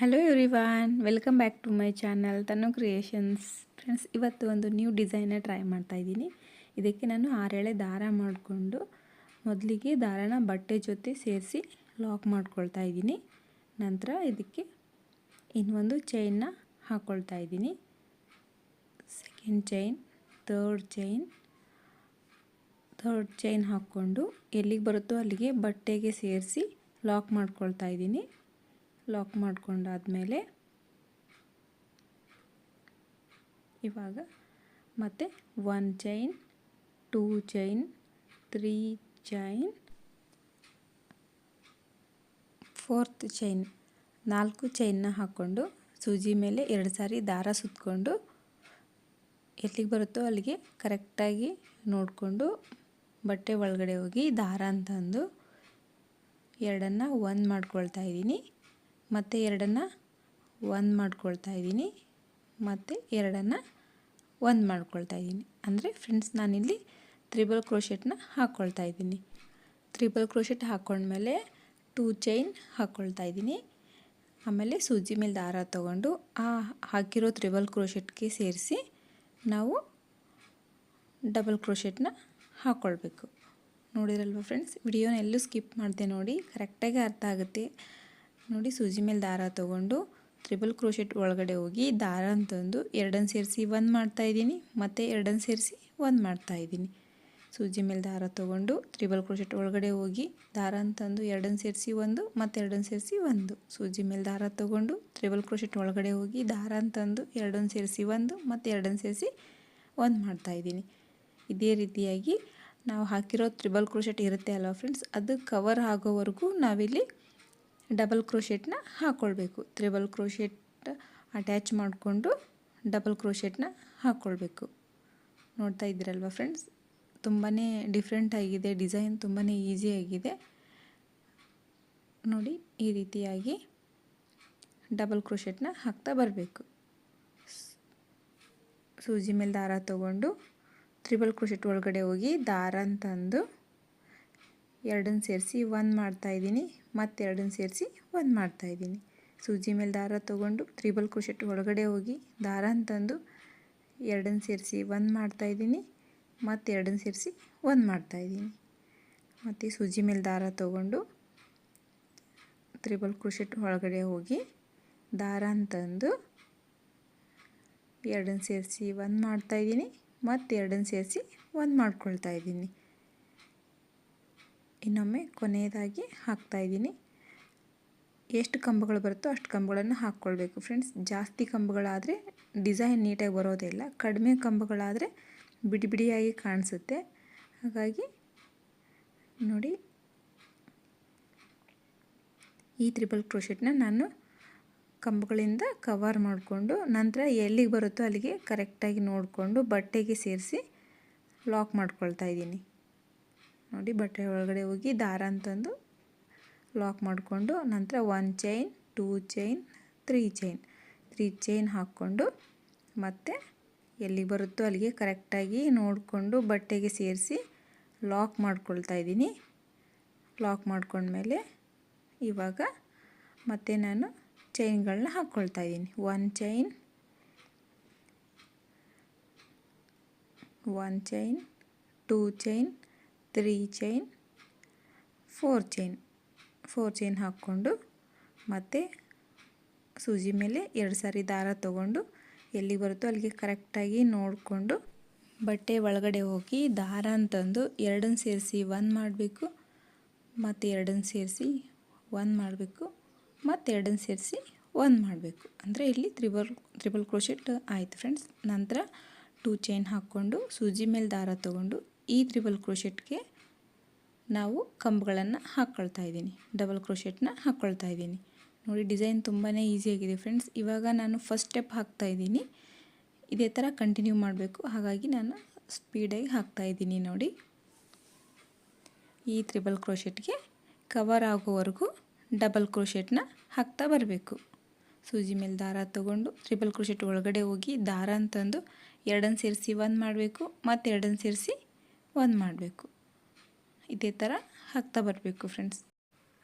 Hello everyone welcome back to my channel Tannu creations friends ಇವತ್ತು ಒಂದು new design try ಮಾಡ್ತಾ ಇದ್ದೀನಿ. ಇದಕ್ಕೆ ನಾನು ಆರೆಳೆ ದಾರ ಮಾಡಿಕೊಂಡು, ಮೊದಲಿಗೆ ದಾರನ ಬಟ್ಟೆ ಜೊತೆ ಸೇರಿಸಿ ಲಾಕ್ ಮಾಡ್ಕೊಳ್ತಾ ಇದ್ದೀನಿ. ನಂತರ ಇದಕ್ಕೆ ಇನ್ನೊಂದು ಚೈನ್ನ ಹಾಕ್ಕೊಳ್ತಾ ಇದ್ದೀನಿ. Second chain third chain third chain ಹಾಕ್ಕೊಂಡು ಎಲ್ಲಿಗೆ ಬರುತ್ತೋ ಅಲ್ಲಿಗೆ ಬಟ್ಟೆಗೆ ಸೇರಿಸಿ ಲಾಕ್ ಮಾಡ್ಕೊಳ್ತಾ ಇದ್ದೀನಿ. ಲಾಕ್ ಮಾಡಿಕೊಂಡಾದಮೇಲೆ ಇವಾಗ ಮತ್ತೆ one chain two chain three chain fourth chain ನಾಲ್ಕು ಚೈನ್ನ ಹಾಕ್ಕೊಂಡು ಸೂಜಿ ಮೇಲೆ ಎರಡು ಸಾರಿ ದಾರ ಸುತ್ತಕೊಂಡು ಎಲ್ಲಿಗೆ ಬರುತ್ತೋ ಅಲ್ಲಿಗೆ ಕರೆಕ್ಟಾಗಿ ನೋಡಿಕೊಂಡು ಬಟ್ಟೆ ಒಳಗಡೆ ಹೋಗಿ ದಾರ ಅಂತಂದು ಎರಡನ್ನು ಒಂದು ಮಾಡ್ಕೊಳ್ತಾ ಇದ್ದೀನಿ. ಮತ್ತು ಎರಡನ್ನು ಒಂದು ಮಾಡ್ಕೊಳ್ತಾ ಇದ್ದೀನಿ. ಮತ್ತು ಎರಡನ್ನು ಒಂದು ಮಾಡ್ಕೊಳ್ತಾ ಇದ್ದೀನಿ. ಅಂದರೆ ಫ್ರೆಂಡ್ಸ್ ನಾನಿಲ್ಲಿ ತ್ರಿಬಲ್ ಕ್ರೋಶೆಟ್ನ ಹಾಕ್ಕೊಳ್ತಾ ಇದ್ದೀನಿ. ತ್ರಿಬಲ್ ಕ್ರೋಶೆಟ್ ಹಾಕ್ಕೊಂಡ್ಮೇಲೆ ಟೂ ಚೈನ್ ಹಾಕ್ಕೊಳ್ತಾ ಇದ್ದೀನಿ. ಆಮೇಲೆ ಸೂಜಿ ಮೇಲೆ ದಾರ ತೊಗೊಂಡು ಆ ಹಾಕಿರೋ ತ್ರಿಬಲ್ ಕ್ರೋಶೆಟ್ಗೆ ಸೇರಿಸಿ ನಾವು ಡಬಲ್ ಕ್ರೋಶೆಟ್ನ ಹಾಕ್ಕೊಳ್ಬೇಕು ನೋಡಿರಲ್ವ ಫ್ರೆಂಡ್ಸ್ ವಿಡಿಯೋನ ಎಲ್ಲೂ ಸ್ಕಿಪ್ ಮಾಡಿದೆ ನೋಡಿ. ಕರೆಕ್ಟಾಗಿ ಅರ್ಥ ಆಗುತ್ತೆ. ನೋಡಿ ಸೂಜಿ ಮೇಲೆ ದಾರ ತೊಗೊಂಡು ತ್ರಿಬಲ್ ಕ್ರೋಶೆಟ್ ಒಳಗಡೆ ಹೋಗಿ ದಾರ ಅಂತಂದು ಎರಡನ್ನು ಸೇರಿಸಿ ಒಂದು ಮಾಡ್ತಾಯಿದ್ದೀನಿ ಮತ್ತು ಎರಡನ್ನು ಸೇರಿಸಿ ಒಂದು ಮಾಡ್ತಾಯಿದ್ದೀನಿ ಸೂಜಿ ಮೇಲೆ ದಾರ ತೊಗೊಂಡು ತ್ರಿಬಲ್ ಕ್ರೋಶೆಟ್ ಒಳಗಡೆ ಹೋಗಿ ದಾರ ಅಂತಂದು ಎರಡನ್ನು ಸೇರಿಸಿ ಒಂದು, ಮತ್ತು ಎರಡನ್ನು ಸೇರಿಸಿ ಒಂದು. ಸೂಜಿ ಮೇಲೆ ದಾರ ತೊಗೊಂಡು ತ್ರಿಬಲ್ ಕ್ರೋಶೆಟ್ ಒಳಗಡೆ ಹೋಗಿ ದಾರ ಅಂತಂದು ಎರಡನ್ನು ಸೇರಿಸಿ ಒಂದು, ಮತ್ತು ಎರಡನ್ನು ಸೇರಿಸಿ ಒಂದು ಮಾಡ್ತಾಯಿದ್ದೀನಿ ಇದೇ ರೀತಿಯಾಗಿ ನಾವು ಹಾಕಿರೋ ತ್ರಿಬಲ್ ಕ್ರೋಶೆಟ್ ಇರುತ್ತೆ ಅಲ್ವಾ ಫ್ರೆಂಡ್ಸ್ ಅದು ಕವರ್ ಆಗೋವರೆಗೂ ನಾವಿಲ್ಲಿ ಡಬಲ್ ಕ್ರೋಶೆಟ್ನ ಹಾಕ್ಕೊಳ್ಬೇಕು ತ್ರಿಬಲ್ ಕ್ರೋಶೆಟ್ ಅಟ್ಯಾಚ್ ಮಾಡಿಕೊಂಡು ಡಬಲ್ ಕ್ರೋಶೆಟ್ನ ಹಾಕ್ಕೊಳ್ಬೇಕು ನೋಡ್ತಾ ಇದ್ದೀರಲ್ವ ಫ್ರೆಂಡ್ಸ್? ತುಂಬಾ ಡಿಫ್ರೆಂಟ್ ಆಗಿದೆ, ಡಿಸೈನ್ ತುಂಬಾ ಈಸಿಯಾಗಿದೆ ನೋಡಿ, ಈ ರೀತಿಯಾಗಿ ಡಬಲ್ ಕ್ರೋಶೆಟ್ನ ಹಾಕ್ತಾ ಬರಬೇಕು. ಸೂಜಿ ಮೇಲೆ ದಾರ ತಗೊಂಡು ತ್ರಿಬಲ್ ಕ್ರೋಶೆಟ್ ಒಳಗಡೆ ಹೋಗಿ ದಾರ ಅಂತಂದು ಎರಡನ್ನು ಸೇರಿಸಿ ಒಂದು ಮಾಡ್ತಾಯಿದ್ದೀನಿ ಮತ್ತು ಎರಡನ್ನು ಸೇರಿಸಿ ಒಂದು ಮಾಡ್ತಾಯಿದ್ದೀನಿ ಸೂಜಿ ಮೇಲೆ ದಾರ ತೊಗೊಂಡು ತ್ರಿಬಲ್ ಕ್ರೋಶೆಟ್ ಒಳಗಡೆ ಹೋಗಿ ದಾರ ಅಂತಂದು ಎರಡನ್ನು ಸೇರಿಸಿ ಒಂದು ಮಾಡ್ತಾಯಿದ್ದೀನಿ ಮತ್ತು ಎರಡನ್ನು ಸೇರಿಸಿ ಒಂದು ಮಾಡ್ತಾಯಿದ್ದೀನಿ ಮತ್ತು ಸೂಜಿ ಮೇಲೆ ದಾರ ತೊಗೊಂಡು ತ್ರಿಬಲ್ ಕ್ರೋಶೆಟ್ ಒಳಗಡೆ ಹೋಗಿ ದಾರ ಅಂತಂದು ಎರಡನ್ನು ಸೇರಿಸಿ ಒಂದು ಮಾಡ್ತಾಯಿದ್ದೀನಿ ಮತ್ತು ಎರಡನ್ನು ಸೇರಿಸಿ ಒಂದು ಮಾಡ್ಕೊಳ್ತಾ ಇದ್ದೀನಿ. ಇನ್ನೊಮ್ಮೆ ಕೊನೆಯದಾಗಿ ಹಾಕ್ತಾಯಿದ್ದೀನಿ ಎಷ್ಟು ಕಂಬಗಳು ಬರುತ್ತೋ ಅಷ್ಟು ಕಂಬಗಳನ್ನು ಹಾಕ್ಕೊಳ್ಬೇಕು. ಫ್ರೆಂಡ್ಸ್, ಜಾಸ್ತಿ ಕಂಬಗಳಾದರೆ ಡಿಸೈನ್ ನೀಟಾಗಿ ಬರೋದೇ ಇಲ್ಲ. ಕಡಿಮೆ ಕಂಬಗಳಾದರೆ ಬಿಡಿ ಬಿಡಿಯಾಗಿ ಕಾಣಿಸುತ್ತೆ. ಹಾಗಾಗಿ ನೋಡಿ, ಈ ತ್ರಿಬಲ್ ಕ್ರೋಶೆಟ್ನ ನಾನು ಕಂಬಗಳಿಂದ ಕವರ್ ಮಾಡಿಕೊಂಡು ನಂತರ ಎಲ್ಲಿಗೆ ಬರುತ್ತೋ ಅಲ್ಲಿಗೆ ಕರೆಕ್ಟಾಗಿ ನೋಡಿಕೊಂಡು ಬಟ್ಟೆಗೆ ಸೇರಿಸಿ ಲಾಕ್ ಮಾಡ್ಕೊಳ್ತಾ ಇದ್ದೀನಿ. ನೋಡಿ ಬಟ್ಟೆ ಒಳಗಡೆ ಹೋಗಿ ದಾರ ಅಂತಂದು ಲಾಕ್ ಮಾಡಿಕೊಂಡು ನಂತರ one chain two chain three chain three chain ಹಾಕ್ಕೊಂಡು ಮತ್ತೆ ಎಲ್ಲಿ ಬರುತ್ತೋ ಅಲ್ಲಿಗೆ ಕರೆಕ್ಟಾಗಿ ನೋಡಿಕೊಂಡು ಬಟ್ಟೆಗೆ ಸೇರಿಸಿ ಲಾಕ್ ಮಾಡ್ಕೊಳ್ತಾ ಇದ್ದೀನಿ. ಲಾಕ್ ಮಾಡ್ಕೊಂಡ್ಮೇಲೆ ಇವಾಗ ಮತ್ತೆ ನಾನು ಚೈನ್ಗಳನ್ನ ಹಾಕ್ಕೊಳ್ತಾ ಇದ್ದೀನಿ. One chain one chain two chain three chain four chain four chain ಹಾಕ್ಕೊಂಡು ಮತ್ತು ಸೂಜಿ ಮೇಲೆ ಎರಡು ಸಾರಿ ದಾರ ತಗೊಂಡು ಎಲ್ಲಿ ಬರುತ್ತೋ ಅಲ್ಲಿಗೆ ಕರೆಕ್ಟಾಗಿ ನೋಡಿಕೊಂಡು ಬಟ್ಟೆ ಒಳಗಡೆ ಹೋಗಿ ದಾರ ಅಂತಂದು ಎರಡನ್ನು ಸೇರಿಸಿ ಒಂದು ಮಾಡಬೇಕು, ಮತ್ತು ಎರಡನ್ನು ಸೇರಿಸಿ ಒಂದು ಮಾಡಬೇಕು, ಮತ್ತು ಎರಡನ್ನು ಸೇರಿಸಿ ಒಂದು ಮಾಡಬೇಕು. ಅಂದರೆ ಇಲ್ಲಿ ತ್ರಿಬಲ್ ತ್ರಿಬಲ್ ಕ್ರೋಶೆಟ್ ಆಯಿತು ಫ್ರೆಂಡ್ಸ್ ನಂತರ ಟೂ ಚೈನ್ ಹಾಕ್ಕೊಂಡು ಸೂಜಿ ಮೇಲೆ ದಾರ ತೊಗೊಂಡು ಈ ತ್ರಿಬಲ್ ಕ್ರೋಶೆಟ್ಗೆ ನಾವು ಕಂಬಗಳನ್ನು ಹಾಕ್ಕೊಳ್ತಾ ಇದ್ದೀನಿ. ಡಬಲ್ ಕ್ರೋಶೆಟ್ನ ಹಾಕ್ಕೊಳ್ತಾ ಇದ್ದೀನಿ. ನೋಡಿ, ಡಿಸೈನ್ ತುಂಬಾ ಈಸಿಯಾಗಿದೆ ಫ್ರೆಂಡ್ಸ್. ಇವಾಗ ನಾನು ಫಸ್ಟ್ ಸ್ಟೆಪ್ ಹಾಕ್ತಾ ಇದ್ದೀನಿ. ಇದೇ ಥರ ಕಂಟಿನ್ಯೂ ಮಾಡಬೇಕು. ಹಾಗಾಗಿ ನಾನು ಸ್ಪೀಡಾಗಿ ಹಾಕ್ತಾ ಇದ್ದೀನಿ ನೋಡಿ. ಈ ತ್ರಿಬಲ್ ಕ್ರೋಶೆಟ್ಗೆ ಕವರ್ ಆಗೋವರೆಗೂ ಡಬಲ್ ಕ್ರೋಶೆಟ್ನ ಹಾಕ್ತಾ ಬರಬೇಕು. ಸೂಜಿ ಮೇಲೆ ದಾರ ತೊಗೊಂಡು ತ್ರಿಬಲ್ ಕ್ರೋಶೆಟ್ ಒಳಗಡೆ ಹೋಗಿ ದಾರ ಅಂತಂದು ಎರಡನ್ನು ಸೇರಿಸಿ ಒಂದು ಮಾಡಬೇಕು ಮತ್ತು ಎರಡನ್ನು ಸೇರಿಸಿ ಒಂದು ಮಾಡಬೇಕು. ಇದೇ ಥರ ಹಾಕ್ತಾ ಬರಬೇಕು ಫ್ರೆಂಡ್ಸ್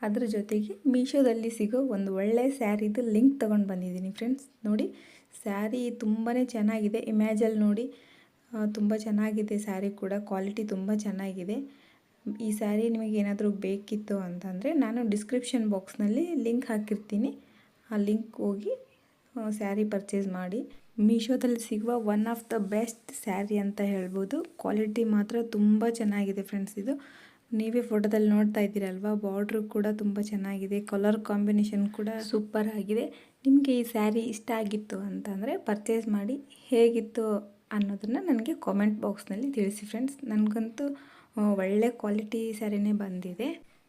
ಅದ್ರ ಜೊತೆಗೆ ಮೀಶೋದಲ್ಲಿ ಸಿಗೋ ಒಂದು ಒಳ್ಳೆ ಸ್ಯಾರಿದು ಲಿಂಕ್ ತೊಗೊಂಡು ಬಂದಿದ್ದೀನಿ ಫ್ರೆಂಡ್ಸ್ ನೋಡಿ, ಸ್ಯಾರಿ ತುಂಬಾ ಚೆನ್ನಾಗಿದೆ. ಇಮ್ಯಾಜಲ್ಲಿ ನೋಡಿ ತುಂಬ ಚೆನ್ನಾಗಿದೆ ಸ್ಯಾರಿ ಕೂಡ. ಕ್ವಾಲಿಟಿ ತುಂಬ ಚೆನ್ನಾಗಿದೆ. ಈ ಸ್ಯಾರಿ ನಿಮಗೆ ಏನಾದರೂ ಬೇಕಿತ್ತು ಅಂತಂದರೆ ನಾನು ಡಿಸ್ಕ್ರಿಪ್ಷನ್ ಬಾಕ್ಸ್ನಲ್ಲಿ ಲಿಂಕ್ ಹಾಕಿರ್ತೀನಿ. ಆ ಲಿಂಕ್ ಹೋಗಿ ಸ್ಯಾರಿ ಪರ್ಚೇಸ್ ಮಾಡಿ. ಮೀಶೋದಲ್ಲಿ ಸಿಗುವ one of the best sari ಅಂತ ಹೇಳ್ಬೋದು. ಕ್ವಾಲಿಟಿ ಮಾತ್ರ ತುಂಬ ಚೆನ್ನಾಗಿದೆ ಫ್ರೆಂಡ್ಸ್ ಇದು. ನೀವೇ ಫೋಟೋದಲ್ಲಿ ನೋಡ್ತಾ ಇದ್ದೀರಲ್ವ? ಬಾರ್ಡ್ರು ಕೂಡ ತುಂಬ ಚೆನ್ನಾಗಿದೆ. ಕಲರ್ ಕಾಂಬಿನೇಷನ್ ಕೂಡ ಸೂಪರ್ ಆಗಿದೆ. ನಿಮಗೆ ಈ ಸ್ಯಾರಿ ಇಷ್ಟ ಆಗಿತ್ತು ಅಂತಂದರೆ ಪರ್ಚೇಸ್ ಮಾಡಿ ಹೇಗಿತ್ತು ಅನ್ನೋದನ್ನು ನನಗೆ ಕಾಮೆಂಟ್ ಬಾಕ್ಸ್ನಲ್ಲಿ ತಿಳಿಸಿ ಫ್ರೆಂಡ್ಸ್ ನನಗಂತೂ ಒಳ್ಳೆ ಕ್ವಾಲಿಟಿ ಸ್ಯಾರಿನೇ ಬಂದಿದೆ.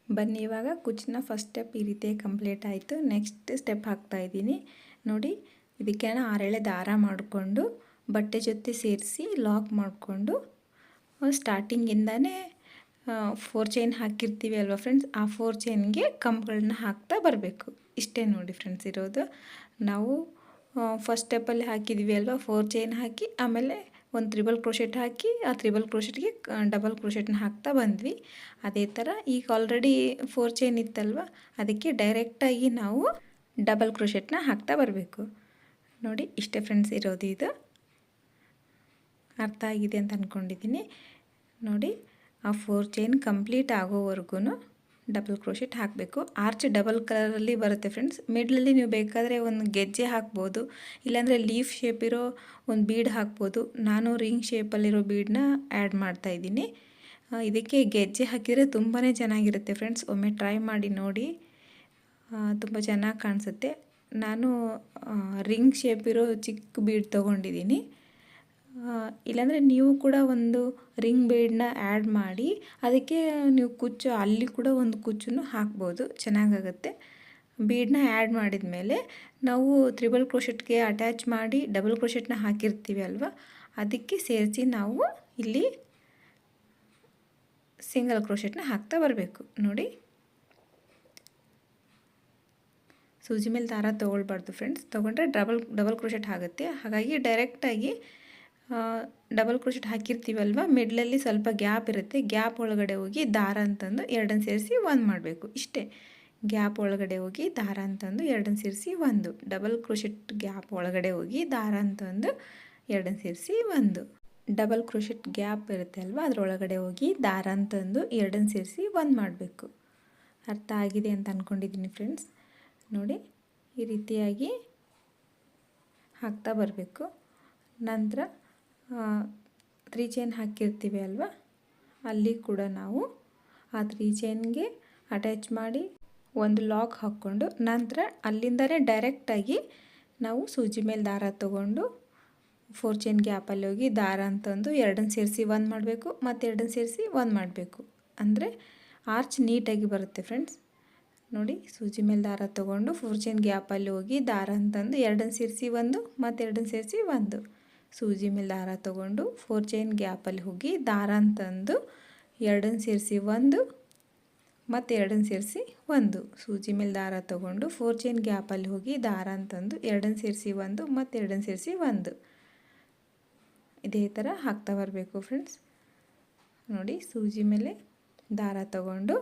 ಬನ್ನಿ, ಇವಾಗ ಕುಚ್ಚನ್ನ ಫಸ್ಟ್ ಸ್ಟೆಪ್ ಈ ರೀತಿ ಕಂಪ್ಲೀಟ್ ಆಯಿತು. ನೆಕ್ಸ್ಟ್ ಸ್ಟೆಪ್ ಹಾಕ್ತಾ ಇದ್ದೀನಿ. ನೋಡಿ ಇದಕ್ಕೆ ಆರೆಳೆ ದಾರ ಮಾಡಿಕೊಂಡು ಬಟ್ಟೆ ಜೊತೆ ಸೇರಿಸಿ ಲಾಕ್ ಮಾಡಿಕೊಂಡು ಸ್ಟಾರ್ಟಿಂಗಿಂದನೇ ಫೋರ್ ಚೈನ್ ಹಾಕಿರ್ತೀವಿ ಅಲ್ವಾ ಫ್ರೆಂಡ್ಸ್ ಆ ಫೋರ್ ಚೈನ್ಗೆ ಕಂಪ್ಗಳನ್ನ ಹಾಕ್ತಾ ಬರಬೇಕು. ಇಷ್ಟೇ ನೋಡಿ ಫ್ರೆಂಡ್ಸ್ ಇರೋದು. ನಾವು ಫಸ್ಟ್ ಸ್ಟೆಪ್ಪಲ್ಲಿ ಹಾಕಿದ್ವಿ ಅಲ್ವಾ? ಫೋರ್ ಚೈನ್ ಹಾಕಿ, ಆಮೇಲೆ ಒಂದು ತ್ರಿಬಲ್ ಕ್ರೋಶೆಟ್ ಹಾಕಿ, ಆ ತ್ರಿಬಲ್ ಕ್ರೋಶೆಟ್ಗೆ ಡಬಲ್ ಕ್ರೋಶೆಟ್ನ ಹಾಕ್ತಾ ಬಂದ್ವಿ. ಅದೇ ಥರ ಈಗ ಆಲ್ರೆಡಿ ಫೋರ್ ಚೈನ್ ಇತ್ತಲ್ವ? ಅದಕ್ಕೆ ಡೈರೆಕ್ಟಾಗಿ ನಾವು ಡಬಲ್ ಕ್ರೋಶೆಟ್ನ ಹಾಕ್ತಾ ಬರಬೇಕು. ನೋಡಿ, ಇಷ್ಟೇ ಫ್ರೆಂಡ್ಸ್ ಇರೋದು ಇದು. ಅರ್ಥ ಆಗಿದೆ ಅಂತ ಅಂದ್ಕೊಂಡಿದ್ದೀನಿ ನೋಡಿ, ಆ ಫೋರ್ ಚೈನ್ ಕಂಪ್ಲೀಟ್ ಆಗೋವರೆಗೂ ಡಬಲ್ ಕ್ರೋಶೆಟ್ ಹಾಕಬೇಕು. ಆರ್ಚ್ ಡಬಲ್ ಕಲರಲ್ಲಿ ಬರುತ್ತೆ ಫ್ರೆಂಡ್ಸ್ ಮಿಡ್ಲಲ್ಲಿ ನೀವು ಬೇಕಾದರೆ ಒಂದು ಗೆಜ್ಜೆ ಹಾಕ್ಬೋದು. ಇಲ್ಲಾಂದರೆ ಲೀಫ್ ಶೇಪ್ ಇರೋ ಒಂದು ಬೀಡ್ ಹಾಕ್ಬೋದು. ನಾನು ರಿಂಗ್ ಶೇಪಲ್ಲಿರೋ ಬೀಡನ್ನ ಆ್ಯಡ್ ಮಾಡ್ತಾಯಿದ್ದೀನಿ ಇದಕ್ಕೆ ಗೆಜ್ಜೆ ಹಾಕಿದರೆ ತುಂಬಾ ಚೆನ್ನಾಗಿರುತ್ತೆ ಫ್ರೆಂಡ್ಸ್ ಒಮ್ಮೆ ಟ್ರೈ ಮಾಡಿ ನೋಡಿ. ತುಂಬ ಚೆನ್ನಾಗಿ ಕಾಣಿಸುತ್ತೆ. ನಾನು ರಿಂಗ್ ಶೇಪ್ ಇರೋ ಚಿಕ್ಕ ಬೀಡ್ ತೊಗೊಂಡಿದ್ದೀನಿ. ಇಲ್ಲಾಂದರೆ ನೀವು ಕೂಡ ಒಂದು ರಿಂಗ್ ಬೇಡನ್ನ ಆ್ಯಡ್ ಮಾಡಿ, ಅದಕ್ಕೆ ನೀವು ಕುಚ್ಚು, ಅಲ್ಲಿ ಕೂಡ ಒಂದು ಕುಚ್ಚನ್ನು ಹಾಕ್ಬೋದು. ಚೆನ್ನಾಗಾಗುತ್ತೆ. ಬೀಡನ್ನ ಆ್ಯಡ್ ಮಾಡಿದ ಮೇಲೆ ನಾವು ತ್ರಿಬಲ್ ಕ್ರೋಶೆಟ್ಗೆ ಅಟ್ಯಾಚ್ ಮಾಡಿ ಡಬಲ್ ಕ್ರೋಶೆಟ್ನ ಹಾಕಿರ್ತೀವಿ ಅಲ್ವಾ? ಅದಕ್ಕೆ ಸೇರಿಸಿ ನಾವು ಇಲ್ಲಿ ಸಿಂಗಲ್ ಕ್ರೋಶೆಟ್ನ ಹಾಕ್ತಾ ಬರಬೇಕು. ನೋಡಿ. ಸೂಜಿ ಮೇಲೆ ದಾರ ತೊಗೊಳ್ಬಾರ್ದು ಫ್ರೆಂಡ್ಸ್ ತೊಗೊಂಡ್ರೆ ಡಬಲ್ ಡಬಲ್ ಕ್ರೋಶೆಟ್ ಆಗುತ್ತೆ. ಹಾಗಾಗಿ ಡೈರೆಕ್ಟಾಗಿ ಡಬಲ್ ಕ್ರೋಶೆಟ್ ಹಾಕಿರ್ತೀವಲ್ವ? ಮಿಡ್ಲಲ್ಲಿ ಸ್ವಲ್ಪ ಗ್ಯಾಪ್ ಇರುತ್ತೆ. ಗ್ಯಾಪ್ ಒಳಗಡೆ ಹೋಗಿ ದಾರ ಅಂತಂದು ಎರಡನ್ನು ಸೇರಿಸಿ ಒಂದು ಮಾಡಬೇಕು. ಇಷ್ಟೇ. ಗ್ಯಾಪ್ ಒಳಗಡೆ ಹೋಗಿ ದಾರ ಅಂತಂದು ಎರಡನ್ನು ಸೇರಿಸಿ ಒಂದು. ಡಬಲ್ ಕ್ರೋಶೆಟ್ ಗ್ಯಾಪ್ ಒಳಗಡೆ ಹೋಗಿ ದಾರ ಅಂತಂದು ಎರಡನ್ನು ಸೇರಿಸಿ ಒಂದು. ಡಬಲ್ ಕ್ರೋಶೆಟ್ ಗ್ಯಾಪ್ ಇರುತ್ತೆ ಅಲ್ವಾ? ಅದರೊಳಗಡೆ ಹೋಗಿ ದಾರ ಅಂತಂದು ಎರಡನ್ನು ಸೇರಿಸಿ ಒಂದು ಮಾಡಬೇಕು. ಅರ್ಥ ಆಗಿದೆ ಅಂತ ಅಂದ್ಕೊಂಡಿದ್ದೀನಿ ಫ್ರೆಂಡ್ಸ್ ನೋಡಿ ಈ ರೀತಿಯಾಗಿ ಹಾಕ್ತಾ ಬರಬೇಕು. ನಂತರ ತ್ರೀ ಚೈನ್ ಹಾಕಿರ್ತೀವಿ ಅಲ್ವಾ? ಅಲ್ಲಿ ಕೂಡ ನಾವು ಆ ತ್ರೀ ಚೈನ್ಗೆ ಅಟ್ಯಾಚ್ ಮಾಡಿ ಒಂದು ಲಾಕ್ ಹಾಕ್ಕೊಂಡು ನಂತರ ಅಲ್ಲಿಂದಲೇ ಡೈರೆಕ್ಟಾಗಿ ನಾವು ಸೂಜಿ ಮೇಲೆ ದಾರ ತೊಗೊಂಡು ಫೋರ್ ಚೈನ್ ಗ್ಯಾಪಲ್ಲಿ ಹೋಗಿ ದಾರ ಅಂತಂದು ಎರಡನ್ನು ಸೇರಿಸಿ ಒಂದು ಮಾಡಬೇಕು ಮತ್ತು ಎರಡನ್ನು ಸೇರಿಸಿ ಒಂದು ಮಾಡಬೇಕು. ಅಂದರೆ ಆರ್ಚ್ ನೀಟಾಗಿ ಬರುತ್ತೆ ಫ್ರೆಂಡ್ಸ್. ನೋಡಿ ಸೂಜಿ ಮೇಲೆ ದಾರ ತೊಗೊಂಡು ಫೋರ್ ಚೈನ್ ಗ್ಯಾಪಲ್ಲಿ ಹೋಗಿ ದಾರ ಅಂತಂದು ಎರಡನ್ನು ಸೇರಿಸಿ ಒಂದು ಮತ್ತು ಎರಡನ್ನು ಸೇರಿಸಿ ಒಂದು. ಸೂಜಿ ಮೇಲೆ ದಾರ ತೊಗೊಂಡು ಫೋರ್ ಚೈನ್ ಗ್ಯಾಪಲ್ಲಿ ಹೋಗಿ ದಾರ ಅಂತಂದು ಎರಡನ್ನು ಸೇರಿಸಿ ಒಂದು ಮತ್ತು ಎರಡನ್ನು ಸೇರಿಸಿ ಒಂದು. ಸೂಜಿ ಮೇಲೆ ದಾರ ತೊಗೊಂಡು ಫೋರ್ ಚೈನ್ ಗ್ಯಾಪಲ್ಲಿ ಹೋಗಿ ದಾರ ಅಂತಂದು ಎರಡನ್ನು ಸೇರಿಸಿ ಒಂದು ಮತ್ತು ಎರಡನ್ನು ಸೇರಿಸಿ ಒಂದು. ಇದೇ ಥರ ಹಾಕ್ತಾ ಬರಬೇಕು ಫ್ರೆಂಡ್ಸ್ ನೋಡಿ ಸೂಜಿ ಮೇಲೆ ದಾರ ತಗೊಂಡು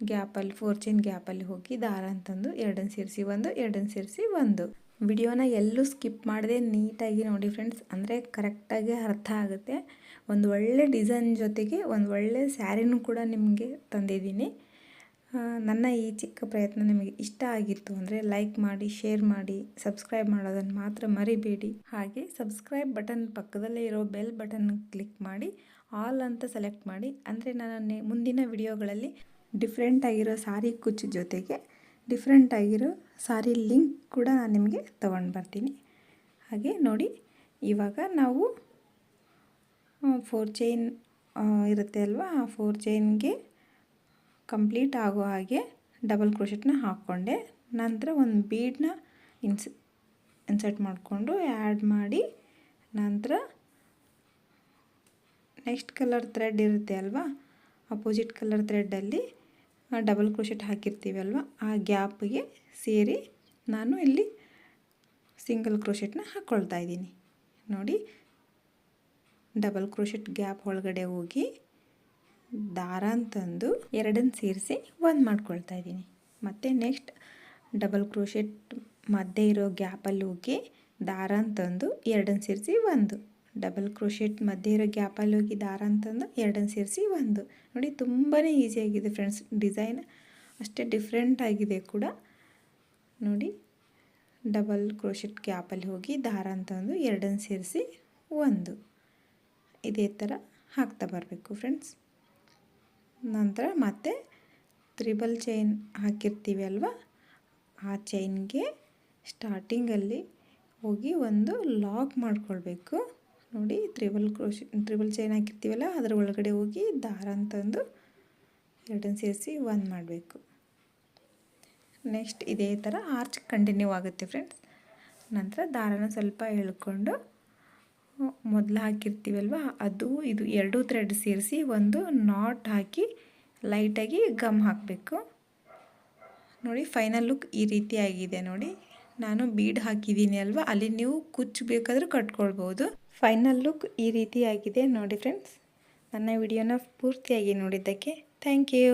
ಗ್ಯಾಪಲ್ಲಿ ಫೋರ್ ಚೈನ್ ಗ್ಯಾಪಲ್ಲಿ ಹೋಗಿ ದಾರ ಅಂತಂದು ಎರಡನ್ನು ಸೇರಿಸಿ ಒಂದು, ಎರಡನ್ನು ಸೇರಿಸಿ ಒಂದು. ವಿಡಿಯೋನ ಎಲ್ಲೂ ಸ್ಕಿಪ್ ಮಾಡದೆ ನೀಟಾಗಿ ನೋಡಿ ಫ್ರೆಂಡ್ಸ್. ಅಂದರೆ ಕರೆಕ್ಟಾಗಿ ಅರ್ಥ ಆಗುತ್ತೆ. ಒಂದು ಒಳ್ಳೆ ಡಿಸೈನ್ ಜೊತೆಗೆ ಒಂದು ಒಳ್ಳೆ ಸ್ಯಾರಿನೂ ಕೂಡ ನಿಮಗೆ ತಂದಿದ್ದೀನಿ. ನನ್ನ ಈ ಚಿಕ್ಕ ಪ್ರಯತ್ನ ನಿಮಗೆ ಇಷ್ಟ ಆಗಿತ್ತು ಅಂದರೆ ಲೈಕ್ ಮಾಡಿ, ಶೇರ್ ಮಾಡಿ, ಸಬ್ಸ್ಕ್ರೈಬ್ ಮಾಡೋದನ್ನು ಮಾತ್ರ ಮರಿಬೇಡಿ. ಹಾಗೆ ಸಬ್ಸ್ಕ್ರೈಬ್ ಬಟನ್ ಪಕ್ಕದಲ್ಲೇ ಇರೋ ಬೆಲ್ ಬಟನ್ ಕ್ಲಿಕ್ ಮಾಡಿ, ಆಲ್ ಅಂತ ಸೆಲೆಕ್ಟ್ ಮಾಡಿ. ಅಂದರೆ ನಾನು ಮುಂದಿನ ವಿಡಿಯೋಗಳಲ್ಲಿ ಡಿಫ್ರೆಂಟ್ ಆಗಿರೋ ಸಾರಿ ಕುಚ್ಚು ಜೊತೆಗೆ ಡಿಫ್ರೆಂಟ್ ಆಗಿರೋ ಸಾರಿ ಲಿಂಕ್ ಕೂಡ ನಾನು ನಿಮಗೆ ತೊಗೊಂಡು ಬರ್ತೀನಿ. ಹಾಗೆ ನೋಡಿ, ಇವಾಗ ನಾವು ಫೋರ್ ಚೈನ್ ಇರುತ್ತೆ ಅಲ್ವಾ? ಆ ಫೋರ್ ಚೈನ್ಗೆ ಕಂಪ್ಲೀಟ್ ಆಗೋ ಹಾಗೆ ಡಬಲ್ ಕ್ರೋಶೆಟ್ನ ಹಾಕ್ಕೊಂಡೆ. ನಂತರ ಒಂದು ಬೀಡನ್ನ ಇನ್ಸ್ ಇನ್ಸರ್ಟ್ ಮಾಡಿಕೊಂಡು ಆ್ಯಡ್ ಮಾಡಿ, ನಂತರ ನೆಕ್ಸ್ಟ್ ಕಲರ್ ಥ್ರೆಡ್ ಇರುತ್ತೆ ಅಲ್ವಾ? ಅಪೋಸಿಟ್ ಕಲರ್ ಥ್ರೆಡ್ಡಲ್ಲಿ ಡಬಲ್ ಕ್ರೋಶೆಟ್ ಹಾಕಿರ್ತೀವಿ ಅಲ್ವಾ? ಆ ಗ್ಯಾಪ್ಗೆ ಸೇರಿ ನಾನು ಇಲ್ಲಿ ಸಿಂಗಲ್ ಕ್ರೋಶೆಟ್ನ ಹಾಕ್ಕೊಳ್ತಾ ಇದ್ದೀನಿ. ನೋಡಿ ಡಬಲ್ ಕ್ರೋಶೆಟ್ ಗ್ಯಾಪ್ ಒಳಗಡೆ ಹೋಗಿ ದಾರ ತಂದು ಎರಡನ್ನು ಸೇರಿಸಿ ಒಂದು ಮಾಡ್ಕೊಳ್ತಾ ಇದ್ದೀನಿ. ಮತ್ತು ನೆಕ್ಸ್ಟ್ ಡಬಲ್ ಕ್ರೋಶೆಟ್ ಮಧ್ಯೆ ಇರೋ ಗ್ಯಾಪಲ್ಲಿ ಹೋಗಿ ದಾರ ತಂದು ಎರಡನ್ನು ಸೇರಿಸಿ ಒಂದು. ಡಬಲ್ ಕ್ರೋಶೆಟ್ ಮಧ್ಯೆ ಇರೋ ಗ್ಯಾಪಲ್ಲಿ ಹೋಗಿ ದಾರ ಅಂತಂದು ಎರಡನ್ನು ಸೇರಿಸಿ ಒಂದು. ನೋಡಿ ತುಂಬಾ ಈಸಿಯಾಗಿದೆ ಫ್ರೆಂಡ್ಸ್. ಡಿಸೈನ್ ಅಷ್ಟೇ ಡಿಫ್ರೆಂಟ್ ಆಗಿದೆ ಕೂಡ. ನೋಡಿ, ಡಬಲ್ ಕ್ರೋಶೆಟ್ ಗ್ಯಾಪಲ್ಲಿ ಹೋಗಿ ದಾರ ಅಂತಂದು ಎರಡನ್ನು ಸೇರಿಸಿ ಒಂದು. ಇದೇ ಥರ ಹಾಕ್ತಾ ಬರಬೇಕು ಫ್ರೆಂಡ್ಸ್. ನಂತರ ಮತ್ತೆ ತ್ರಿಬಲ್ ಚೈನ್ ಹಾಕಿರ್ತೀವಿ ಅಲ್ವಾ? ಆ ಚೈನ್ಗೆ ಸ್ಟಾರ್ಟಿಂಗಲ್ಲಿ ಹೋಗಿ ಒಂದು ಲಾಕ್ ಮಾಡ್ಕೊಳ್ಬೇಕು. ನೋಡಿ, ತ್ರಿಬಲ್ ಕ್ರೋಶ್, ತ್ರಿಬಲ್ ಚೈನ್ ಹಾಕಿರ್ತೀವಲ್ಲ, ಅದರ ಒಳಗಡೆ ಹೋಗಿ ದಾರ ಅಂತಂದು ಎರಡನ್ನು ಸೇರಿಸಿ ಒಂದು ಮಾಡಬೇಕು. ನೆಕ್ಸ್ಟ್ ಇದೇ ಥರ ಆರ್ಚ್ ಕಂಟಿನ್ಯೂ ಆಗುತ್ತೆ ಫ್ರೆಂಡ್ಸ್ ನಂತರ ದಾರನ ಸ್ವಲ್ಪ ಎಳ್ಕೊಂಡು ಮೊದಲು ಹಾಕಿರ್ತೀವಲ್ವ, ಅದು, ಇದು ಎರಡೂ ಥ್ರೆಡ್ ಸೇರಿಸಿ ಒಂದು ನಾಟ್ ಹಾಕಿ ಲೈಟಾಗಿ ಗಮ್ ಹಾಕಬೇಕು. ನೋಡಿ ಫೈನಲ್ ಲುಕ್ ಈ ರೀತಿ ಆಗಿದೆ ನೋಡಿ. ನಾನು ಬೀಡ್ ಹಾಕಿದ್ದೀನಿ ಅಲ್ವಾ, ಅಲ್ಲಿ ನೀವು ಕುಚ್ಚು ಬೇಕಾದರೂ ಕಟ್ಕೊಳ್ಬೋದು. ಫೈನಲ್ ಲುಕ್ ಈ ರೀತಿಯಾಗಿದೆ ನೋಡಿ ಫ್ರೆಂಡ್ಸ್. ನನ್ನ ವಿಡಿಯೋನ ಪೂರ್ತಿಯಾಗಿ ನೋಡಿದ್ದಕ್ಕೆ ಥ್ಯಾಂಕ್ ಯು.